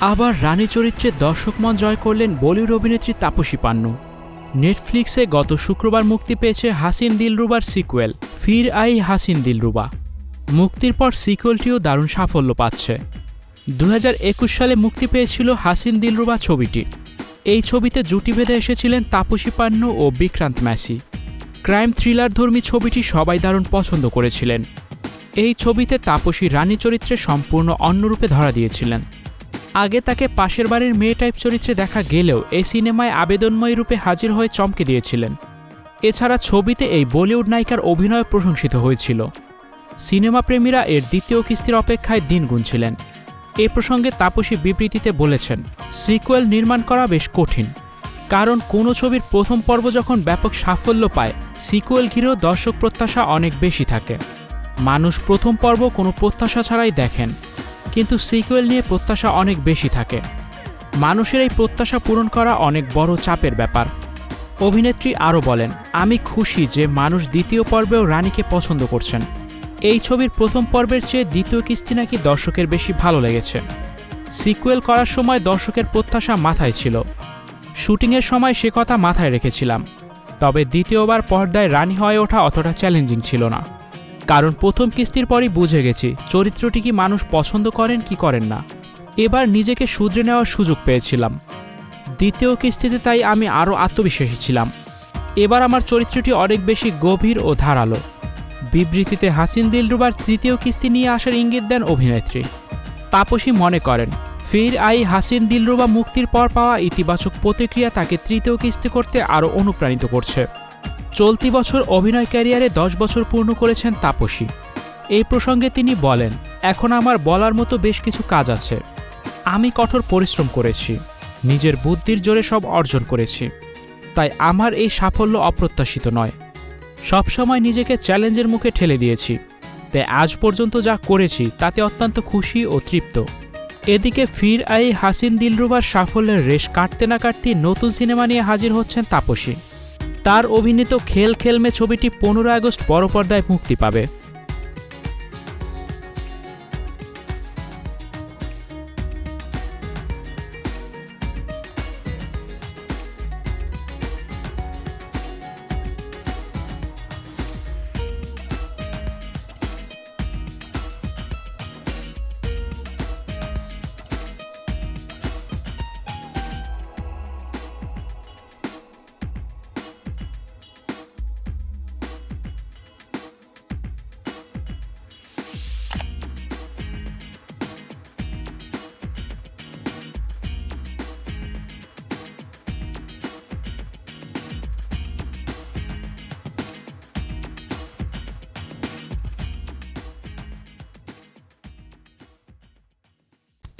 আবার রানী চরিত্রে দর্শক মন জয় করলেন বলিউড অভিনেত্রী তাপসী পান্নু। নেটফ্লিক্সে গত শুক্রবার মুক্তি পেয়েছে হাসিন দিলরুবার সিকুয়েল, ফির আই হাসিন দিলরুবা। মুক্তির পর সিকুয়েলটিও দারুণ সাফল্য পাচ্ছে। দু হাজার একুশ সালে মুক্তি পেয়েছিল হাসিন দিলরুবা ছবিটি। এই ছবিতে জুটি বেঁধে এসেছিলেন তাপসী পান্নু ও বিক্রান্ত ম্যাসি। ক্রাইম থ্রিলার ধর্মী ছবিটি সবাই দারুণ পছন্দ করেছিলেন। এই ছবিতে তাপসী রানী চরিত্রে সম্পূর্ণ অন্যরূপে ধরা দিয়েছিলেন। আগে তাকে পাশের বাড়ির মেয়ে টাইপ চরিত্রে দেখা গেলেও এই সিনেমায় আবেদনময় রূপে হাজির হয়ে চমকে দিয়েছিলেন। এছাড়া ছবিতে এই বলিউড নায়িকার অভিনয় প্রশংসিত হয়েছিল। সিনেমা প্রেমীরা এর দ্বিতীয় কিস্তির অপেক্ষায় দিন গুনছিলেন। এ প্রসঙ্গে তাপসী বিবৃতিতে বলেছেন, সিকুয়েল নির্মাণ করা বেশ কঠিন। কারণ কোনো ছবির প্রথম পর্ব যখন ব্যাপক সাফল্য পায়, সিকুয়েল ঘিরেও দর্শক প্রত্যাশা অনেক বেশি থাকে। মানুষ প্রথম পর্ব কোনো প্রত্যাশা ছাড়াই দেখেন। কিন্তু সিকুয়েল নিয়ে প্রত্যাশা অনেক বেশি থাকে। মানুষের এই প্রত্যাশা পূরণ করা অনেক বড় চাপের ব্যাপার। অভিনেত্রী আরও বলেন, আমি খুশি যে মানুষ দ্বিতীয় পর্বেও রানীকে পছন্দ করছেন। এই ছবির প্রথম পর্বের চেয়ে দ্বিতীয় কিস্তি নাকি দর্শকের বেশি ভালো লেগেছে। সিকুয়েল করার সময় দর্শকের প্রত্যাশা মাথায় ছিল। শুটিংয়ের সময় সে কথা মাথায় রেখেছিলাম। তবে দ্বিতীয়বার পর্দায় রানী হয়ে ওঠা অতটা চ্যালেঞ্জিং ছিল না। কারণ প্রথম কিস্তির পরই বুঝে গেছি, চরিত্রটি কি মানুষ পছন্দ করেন কি করেন না। এবার নিজেকে শুধরে নেওয়ার সুযোগ পেয়েছিলাম। দ্বিতীয় কিস্তিতে তাই আমি আরও আত্মবিশ্বাসী ছিলাম। এবার আমার চরিত্রটি অনেক বেশি গভীর ও ধারালো। বিবৃতিতে হাসিন দিলরুবার তৃতীয় কিস্তি নিয়ে আসার ইঙ্গিত দেন অভিনেত্রী। তাপসী মনে করেন, ফির আই হাসিন দিলরুবা মুক্তির পর পাওয়া ইতিবাচক প্রতিক্রিয়া তাকে তৃতীয় কিস্তি করতে আরও অনুপ্রাণিত করছে। চলতি বছর অভিনয় ক্যারিয়ারে দশ বছর পূর্ণ করেছেন তাপসী। এই প্রসঙ্গে তিনি বলেন, এখন আমার বলার মতো বেশ কিছু কাজ আছে। আমি কঠোর পরিশ্রম করেছি, নিজের বুদ্ধির জোরে সব অর্জন করেছি। তাই আমার এই সাফল্য অপ্রত্যাশিত নয়। সবসময় নিজেকে চ্যালেঞ্জের মুখে ঠেলে দিয়েছি। তাই আজ পর্যন্ত যা করেছি, তাতে অত্যন্ত খুশি ও তৃপ্ত। এদিকে ফির আই হাসিন দিলরুবার সাফল্যের রেশ কাটতে না কাটতেই নতুন সিনেমা নিয়ে হাজির হচ্ছেন তাপসী। তার অভিনীত খেল খেলমে ছবিটি পনেরো আগস্ট বড় পর্দায় মুক্তি পাবে।